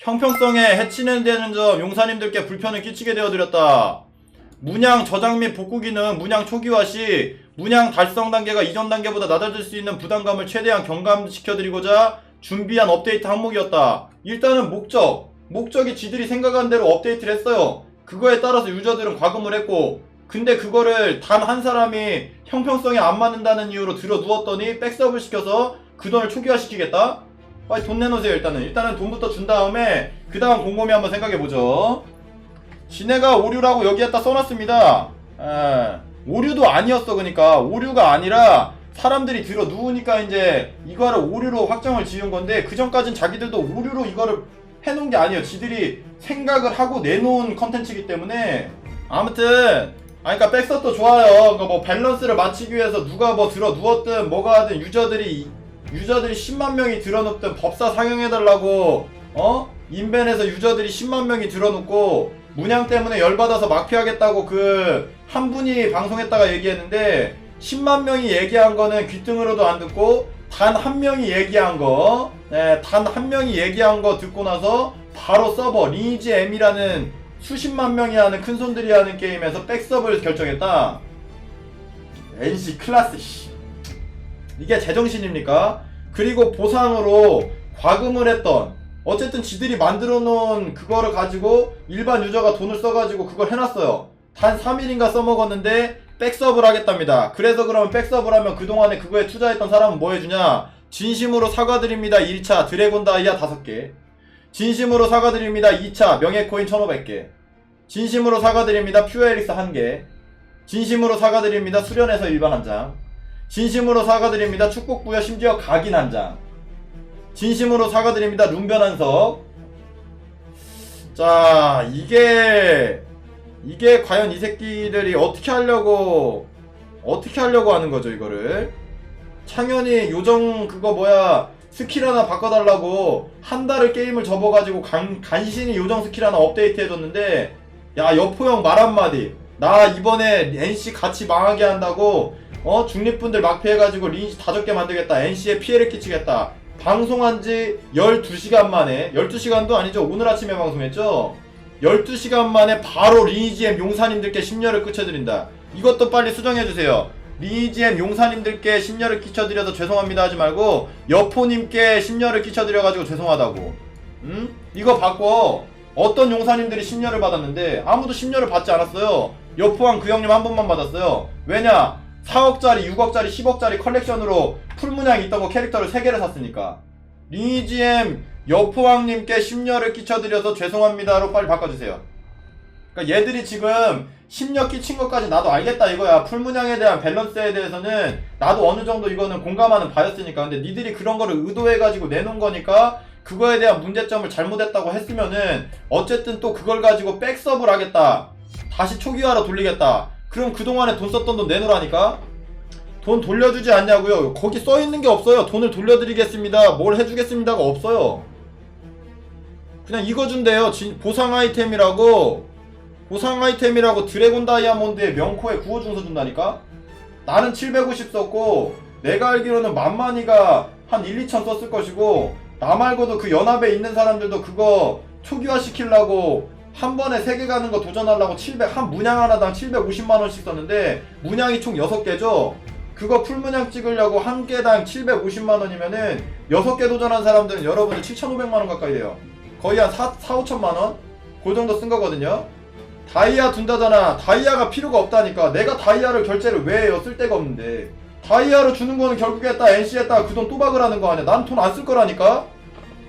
형평성에 해치는 되는 점 용사님들께 불편을 끼치게 되어드렸다. 문양 저장 및 복구 기능 문양 초기화 시 문양 달성 단계가 이전 단계보다 낮아질 수 있는 부담감을 최대한 경감시켜드리고자 준비한 업데이트 항목이었다. 일단은 목적. 목적이 지들이 생각한 대로 업데이트를 했어요. 그거에 따라서 유저들은 과금을 했고 근데 그거를 단 한 사람이 형평성에 안 맞는다는 이유로 들어 누웠더니 백섭을 시켜서 그 돈을 초기화시키겠다? 빨리 돈 내놓으세요 일단은. 일단은 돈부터 준 다음에 그 다음 곰곰이 한번 생각해보죠. 지네가 오류라고 여기에다 써놨습니다. 에, 오류도 아니었어 그니까. 오류가 아니라 사람들이 들어 누우니까 이제 이거를 오류로 확정을 지은 건데 그 전까진 자기들도 오류로 이거를 해놓은 게 아니에요. 지들이 생각을 하고 내놓은 컨텐츠이기 때문에. 아무튼 아 그러니까 백서도 좋아요. 그러니까 뭐 밸런스를 맞추기 위해서 누가 뭐 들어 누웠든 뭐가 하든 유저들이 유저들이 10만 명이 들어눕든 법사 상영해달라고 어? 인벤에서 유저들이 10만 명이 들어눕고 문양 때문에 열받아서 막피하겠다고 그 한 분이 방송했다가 얘기했는데 10만 명이 얘기한 거는 귀등으로도 안 듣고 단 한 명이 얘기한 거, 네, 단 한 명이 얘기한 거 듣고 나서 바로 서버 리니지 M이라는 수십만 명이 하는 큰 손들이 하는 게임에서 백섭을 결정했다. NC 클라스 씨. 이게 제정신입니까? 그리고 보상으로 과금을 했던 어쨌든 지들이 만들어 놓은 그거를 가지고 일반 유저가 돈을 써가지고 그걸 해놨어요. 단 3일인가 써먹었는데 백섭을 하겠답니다. 그래서 그러면 백섭을 하면 그동안에 그거에 투자했던 사람은 뭐 해주냐? 진심으로 사과드립니다. 1차 드래곤 다이아 5개. 진심으로 사과드립니다. 2차 명예코인 1500개. 진심으로 사과드립니다. 퓨어 에릭스 1개. 진심으로 사과드립니다. 수련에서 일반 한 장. 진심으로 사과드립니다. 축복부여 심지어 각인 한 장. 진심으로 사과드립니다. 룸변 한석. 자, 이게 이게 과연 이 새끼들이 어떻게 하려고 어떻게 하려고 하는 거죠, 이거를? 창현이 요정 그거 뭐야 스킬 하나 바꿔달라고 한 달을 게임을 접어가지고 간, 간신히 요정 스킬 하나 업데이트 해줬는데 야 여포 형 말 한마디 나 이번에 NC 같이 망하게 한다고 어 중립분들 막피해가지고 리니지 다 적게 만들겠다. NC에 피해를 끼치겠다. 방송한 지 12시간 만에 12시간도 아니죠. 오늘 아침에 방송했죠? 12시간 만에 바로 리니지엠 용사님들께 심려를 끼쳐드린다. 이것도 빨리 수정해주세요. 리니지엠 용사님들께 심려를 끼쳐드려서 죄송합니다 하지 말고 여포님께 심려를 끼쳐드려가지고 죄송하다고. 응? 이거 바꿔. 어떤 용사님들이 심려를 받았는데 아무도 심려를 받지 않았어요. 여포왕 그 형님 한 번만 받았어요. 왜냐 4억짜리 6억짜리 10억짜리 컬렉션으로 풀문양 있던 거 캐릭터를 3개를 샀으니까. 리니지엠 여포왕님께 심려를 끼쳐드려서 죄송합니다로 빨리 바꿔주세요. 그러니까 얘들이 지금 심려 끼친 것까지 나도 알겠다 이거야. 풀문양에 대한 밸런스에 대해서는 나도 어느 정도 이거는 공감하는 바였으니까. 근데 니들이 그런 거를 의도해가지고 내놓은 거니까 그거에 대한 문제점을 잘못했다고 했으면은 어쨌든 또 그걸 가지고 백섭을 하겠다. 다시 초기화로 돌리겠다 그럼 그동안에 돈 썼던 돈 내놓으라니까? 돈 돌려주지 않냐고요. 거기 써있는 게 없어요. 돈을 돌려드리겠습니다. 뭘 해주겠습니다가 없어요. 그냥 이거 준대요. 진- 보상 아이템이라고. 보상 아이템이라고 드래곤 다이아몬드의 명코에 구워준서 준다니까? 나는 750 썼고 내가 알기로는 만만이가 한 1, 2천 썼을 것이고 나 말고도 그 연합에 있는 사람들도 그거 초기화 시키려고 한 번에 3개 가는 거 도전하려고 700, 한 문양 하나당 750만원씩 썼는데 문양이 총 6개죠? 그거 풀문양 찍으려고 한 개당 750만원이면은 6개 도전한 사람들은 여러분들 7,500만원 가까이 돼요. 거의 한 4, 4 5천만원? 그 정도 쓴 거거든요? 다이아 둔다잖아. 다이아가 필요가 없다니까. 내가 다이아를 결제를 왜 해요? 쓸 데가 없는데. 다이아로 주는 거는 결국에 했다 NC 했다 그 돈 또박을 하는 거 아니야. 난 돈 안 쓸 거라니까.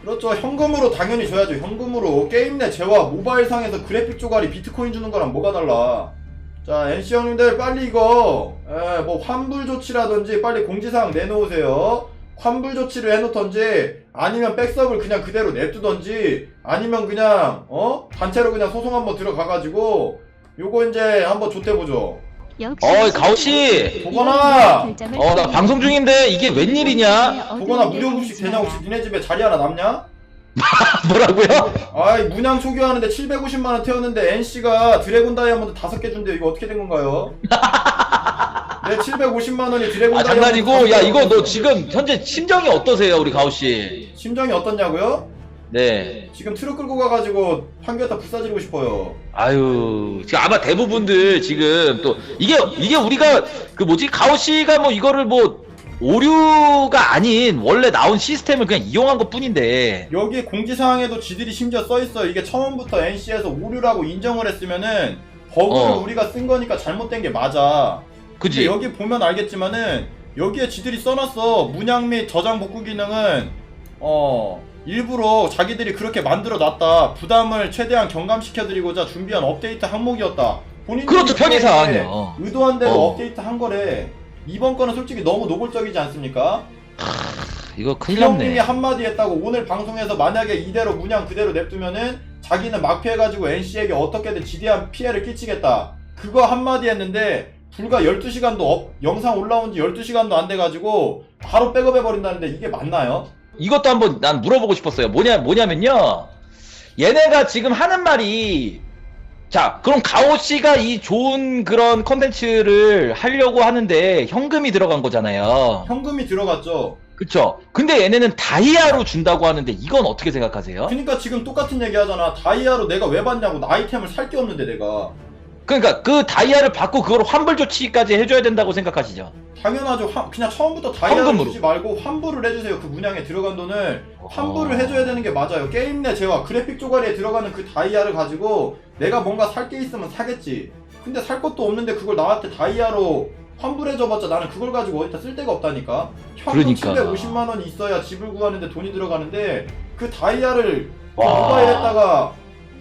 그렇죠. 현금으로 당연히 줘야죠. 현금으로. 게임 내 재화 모바일 상에서 그래픽 조각이 비트코인 주는 거랑 뭐가 달라. 자, NC 형님들 빨리 이거 에, 뭐 환불 조치라든지 빨리 공지사항 내놓으세요. 환불 조치를 해놓던지 아니면 백섭을 그냥 그대로 냅두던지 아니면 그냥 어 단체로 그냥 소송 한번 들어가가지고 요거 이제 한번 조태보죠. 어이 가오씨 보거나! 어나 방송 중인데 이게 웬일이냐 보거나 무료급식 되냐 혹시 니네 집에 자리 하나 남냐? 뭐라고요? 아이 문양 초기화하는데 750만원 태웠는데 NC가 드래곤 다이아몬드 5개 준대 이거 어떻게 된 건가요? 내 750만원이 드래곤 아 다이아몬드 장난이고 다섯 야 개 이거 너. 지금 현재 심정이 어떠세요 우리 가오씨 심정이 어떻냐고요? 네. 지금 트럭 끌고 가가지고 판교에다 부싸지르고 싶어요. 아유, 지금 아마 대부분들 지금 또 이게 이게 우리가 그 뭐지 가오 씨가 뭐 이거를 뭐 오류가 아닌 원래 나온 시스템을 그냥 이용한 것 뿐인데 여기 공지사항에도 지들이 심지어 써있어. 이게 처음부터 NC에서 오류라고 인정을 했으면은 버그를 어. 우리가 쓴 거니까 잘못된 게 맞아. 그지? 여기 보면 알겠지만은 여기에 지들이 써놨어. 문양 및 저장 복구 기능은 어 일부러 자기들이 그렇게 만들어 놨다. 부담을 최대한 경감시켜드리고자 준비한 업데이트 항목이었다. 본인들이 그렇죠 편의상황이요. 의도한 대로 어. 업데이트 한 거래. 이번 거는 솔직히 너무 노골적이지 않습니까? 이거 큰일 형님이 났네. 한마디 했다고 오늘 방송에서 만약에 이대로 문양 그대로 냅두면은 자기는 막피해가지고 NC에게 어떻게든 지대한 피해를 끼치겠다. 그거 한마디 했는데 불과 12시간도 영상 올라온 지 12시간도 안 돼가지고 바로 백업해버린다는데 이게 맞나요? 이것도 한번 난 물어보고 싶었어요. 뭐냐 뭐냐면요. 얘네가 지금 하는 말이 자 그럼 가오 씨가 이 좋은 그런 컨텐츠를 하려고 하는데 현금이 들어간 거잖아요. 현금이 들어갔죠. 그쵸? 근데 얘네는 다이아로 준다고 하는데 이건 어떻게 생각하세요? 그러니까 지금 똑같은 얘기 하잖아. 다이아로 내가 왜 받냐고. 나 아이템을 살 게 없는데 내가. 그러니까 그 다이아를 받고 그걸 환불 조치까지 해줘야 된다고 생각하시죠? 당연하죠. 화- 그냥 처음부터 다이아를 현금으로. 주지 말고 환불을 해주세요. 그 문양에 들어간 돈을 환불을 어. 해줘야 되는 게 맞아요. 게임 내 재화 그래픽 조가리에 들어가는 그 다이아를 가지고 내가 뭔가 살 게 있으면 사겠지. 근데 살 것도 없는데 그걸 나한테 다이아로 환불해줘봤자 나는 그걸 가지고 어디다 쓸 데가 없다니까. 현금 그러니까. 750만 원이 있어야 집을 구하는데 돈이 들어가는데 그 다이아를 와. 모바일에다가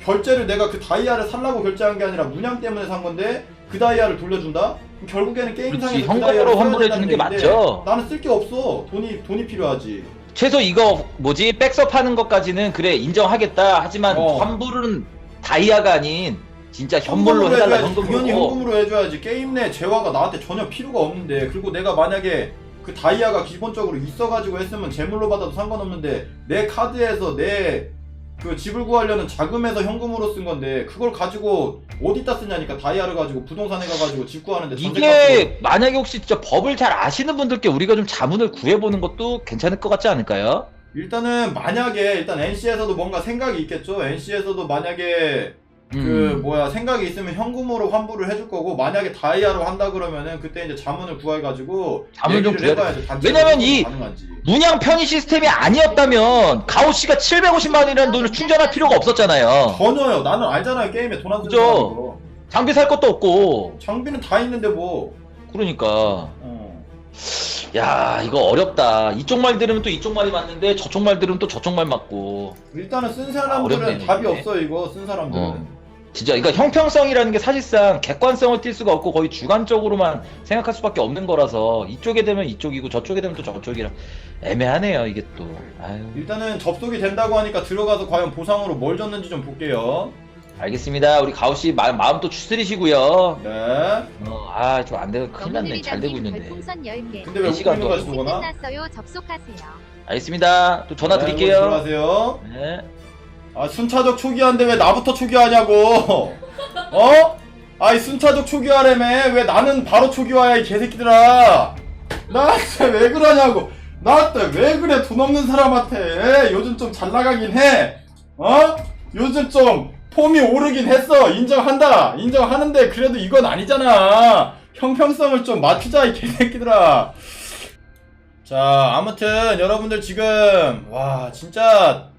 결제를 내가 그 다이아를 살라고 결제한 게 아니라 문양 때문에 산 건데 그 다이아를 돌려준다? 그럼 결국에는 게임상에서 그 현금으로 다이아를 환불해 된다는 주는 게 얘기인데 맞죠. 나는 쓸 게 없어. 돈이 돈이 필요하지. 최소 이거 뭐지 백섭 하는 것까지는 그래 인정하겠다 하지만 어. 환불은 다이아가 아닌 진짜 현물로 해달라 해줘야지. 현금으로 현금으로 해줘야지. 게임 내 재화가 나한테 전혀 필요가 없는데 그리고 내가 만약에 그 다이아가 기본적으로 있어가지고 했으면 제물로 받아도 상관없는데 내 카드에서 내 그 집을 구하려는 자금에서 현금으로 쓴 건데 그걸 가지고 어디다 쓰냐니까 다이아를 가지고 부동산에 가가지고 집 구하는데 전세 이게 만약에 혹시 진짜 법을 잘 아시는 분들께 우리가 좀 자문을 구해보는 것도 괜찮을 것 같지 않을까요? 일단은 만약에 일단 NC에서도 뭔가 생각이 있겠죠. NC에서도 만약에 그 음. 뭐야 생각이 있으면 현금으로 환불을 해줄 거고 만약에 다이아로 한다 그러면은 그때 이제 자문을 구해가지고 자문을 좀 얘기를 구해야 해봐야죠. 왜냐면 이- 가능한지. 문양 편의 시스템이 아니었다면 가오 씨가 750만 원이라는 돈을 충전할 필요가 없었잖아요. 전혀요. 나는 알잖아요. 게임에 돈안 쓰는 그죠? 거. 장비 살 것도 없고 장비는 다 있는데 뭐. 그러니까 어. 야 이거 어렵다. 이쪽 말 들으면 또 이쪽 말이 맞는데 저쪽 말 들으면 또 저쪽 말 맞고 일단은 쓴 아, 사람들은 어렵네, 답이 이게. 없어 이거 쓴 사람들은. 어. 진짜 그러니까 형평성이라는 게 사실상 객관성을 띌 수가 없고 거의 주관적으로만 생각할 수밖에 없는 거라서 이쪽에 되면 이쪽이고 저쪽에 되면 또 저쪽이라 애매하네요 이게 또 아유 일단은 접속이 된다고 하니까 들어가서 과연 보상으로 뭘 줬는지 좀 볼게요. 알겠습니다 우리 가오씨 마, 마음 또 추스리시고요 네. 아좀 안 되고 큰일 났네 잘 되고 있는데 별풍선 10개. 근데 왜 시간 또 거지 누구나? 끝났어요. 접속하세요. 알겠습니다 또 전화 네, 드릴게요 들어가세요. 네. 아 순차적 초기화인데 왜 나부터 초기화하냐고. 어? 아이 순차적 초기화라며. 왜 나는 바로 초기화야 이 개새끼들아. 나 진짜 왜 그러냐고. 나한테 왜 그래 돈 없는 사람한테. 요즘 좀 잘 나가긴 해. 어? 요즘 좀 폼이 오르긴 했어. 인정한다. 인정하는데 그래도 이건 아니잖아. 형평성을 좀 맞추자 이 개새끼들아. 자 아무튼 여러분들 지금 와 진짜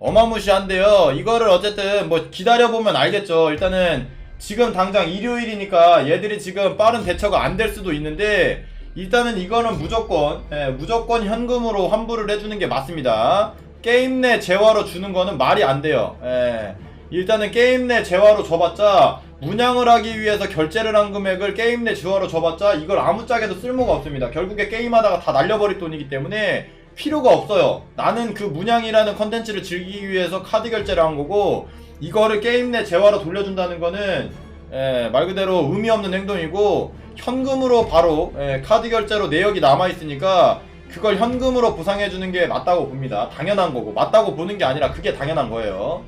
어마무시한데요. 이거를 어쨌든 뭐 기다려보면 알겠죠. 일단은 지금 당장 일요일이니까 얘들이 지금 빠른 대처가 안 될 수도 있는데 일단은 이거는 무조건 예, 무조건 현금으로 환불을 해주는 게 맞습니다. 게임 내 재화로 주는 거는 말이 안 돼요. 예. 일단은 게임 내 재화로 줘봤자 문양을 하기 위해서 결제를 한 금액을 게임 내 재화로 줘봤자 이걸 아무짝에도 쓸모가 없습니다. 결국에 게임하다가 다 날려버릴 돈이기 때문에 필요가 없어요. 나는 그 문양이라는 컨텐츠를 즐기기 위해서 카드 결제를 한 거고 이거를 게임 내 재화로 돌려준다는 거는 예, 말 그대로 의미 없는 행동이고 현금으로 바로 예, 카드 결제로 내역이 남아 있으니까 그걸 현금으로 보상해 주는 게 맞다고 봅니다. 당연한 거고 맞다고 보는 게 아니라 그게 당연한 거예요.